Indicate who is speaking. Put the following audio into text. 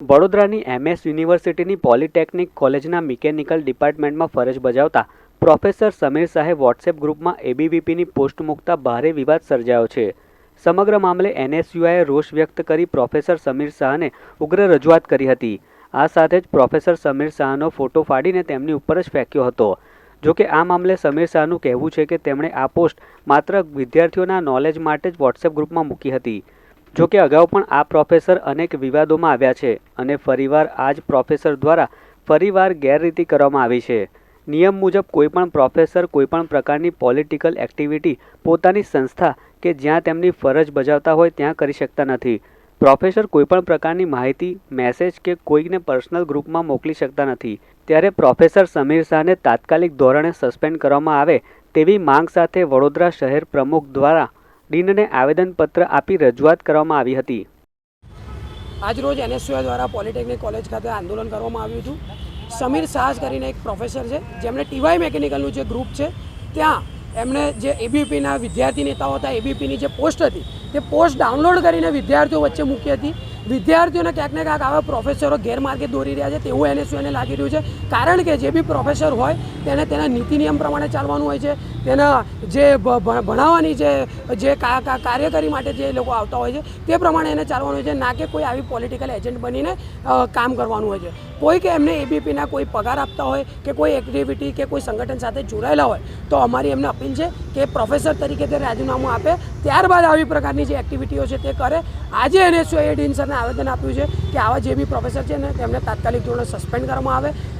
Speaker 1: વડોદરાની એમએસ યુનિવર્સિટીની પોલિટેકનિક કોલેજના મિકેનિકલ ડિપાર્ટમેન્ટમાં ફરજ બજાવતા પ્રોફેસર સમીર શાહે વોટ્સએપ ગ્રુપમાં એબીવીપીની પોસ્ટ મૂકતા ભારે વિવાદ સર્જાયો છે. સમગ્ર મામલે એનએસયુઆઈએ રોષ વ્યક્ત કરી પ્રોફેસર સમીર શાહને ઉગ્ર રજૂઆત કરી હતી. આ સાથે જ પ્રોફેસર સમીર શાહનો ફોટો ફાડીને તેમની ઉપર જ ફેંક્યો હતો. જોકે આ મામલે સમીર શાહનું કહેવું છે કે તેમણે આ પોસ્ટ માત્ર વિદ્યાર્થીઓના નોલેજ માટે જ વોટ્સએપ ગ્રુપમાં મૂકી હતી. જો કે અગાઉ પણ આ પ્રોફેસર અનેક વિવાદોમાં આવ્યા છે અને ફરીવાર આ જ પ્રોફેસર દ્વારા ફરીવાર ગેરરીતિ કરવામાં આવી છે. નિયમ મુજબ કોઈપણ પ્રોફેસર કોઈપણ પ્રકારની પોલિટિકલ એક્ટિવિટી પોતાની સંસ્થા કે જ્યાં તેમની ફરજ બજાવતા હોય ત્યાં કરી શકતા નથી. પ્રોફેસર કોઈપણ પ્રકારની માહિતી, મેસેજ કે કોઈને પર્સનલ ગ્રુપમાં મોકલી શકતા નથી. ત્યારે પ્રોફેસર સમીર શાહને તાત્કાલિક ધોરણે સસ્પેન્ડ કરવામાં આવે તેવી માંગ સાથે વડોદરા શહેર પ્રમુખ દ્વારા ડીનને આવેદનપત્ર આપી રજૂઆત કરવામાં આવી હતી.
Speaker 2: આજરોજ એનએસયુઆઈ દ્વારા પોલિટેકનિક કોલેજ ખાતે આંદોલન કરવામાં આવ્યું હતું. સમીર સાહસ કરીને એક પ્રોફેસર છે, જેમણે ટીવાય મેકેનિકલનું જે ગ્રુપ છે, ત્યાં એમણે જે એબીપીના વિદ્યાર્થી નેતાઓ હતા, એબીપીની જે પોસ્ટ હતી, તે પોસ્ટ ડાઉનલોડ કરીને વિદ્યાર્થીઓ વચ્ચે મૂકી હતી. વિદ્યાર્થીઓને ક્યાંક ને ક્યાંક આવા પ્રોફેસરો ગેરમાર્ગે દોરી રહ્યા છે, તેવું એને શું એને લાગી રહ્યું છે. કારણ કે જે બી પ્રોફેસર હોય, તેને તેના નીતિ નિયમ પ્રમાણે ચાલવાનું હોય છે. તેના જે ભણાવવાની જે જે કાર્યકારી માટે જે લોકો આવતા હોય છે, તે પ્રમાણે એને ચાલવાનું હોય છે. ના કે કોઈ આવી પોલિટિકલ એજન્ટ બનીને કામ કરવાનું હોય છે. કોઈ કે એમને એબીપીના કોઈ પગાર આપતા હોય કે કોઈ એક્ટિવિટી કે કોઈ સંગઠન સાથે જોડાયેલા હોય, તો અમારી એમને અપીલ છે કે પ્રોફેસર તરીકે તે રાજીનામું આપે. ત્યારબાદ આવી પ્રકારની જે એક્ટિવિટીઓ છે તે કરે. આજે એને ડીન સરને આવેદન આપ્યું છે કે આવા જે બી પ્રોફેસર છે ને તેમને તાત્કાલિક ધોરણે સસ્પેન્ડ કરવામાં આવે.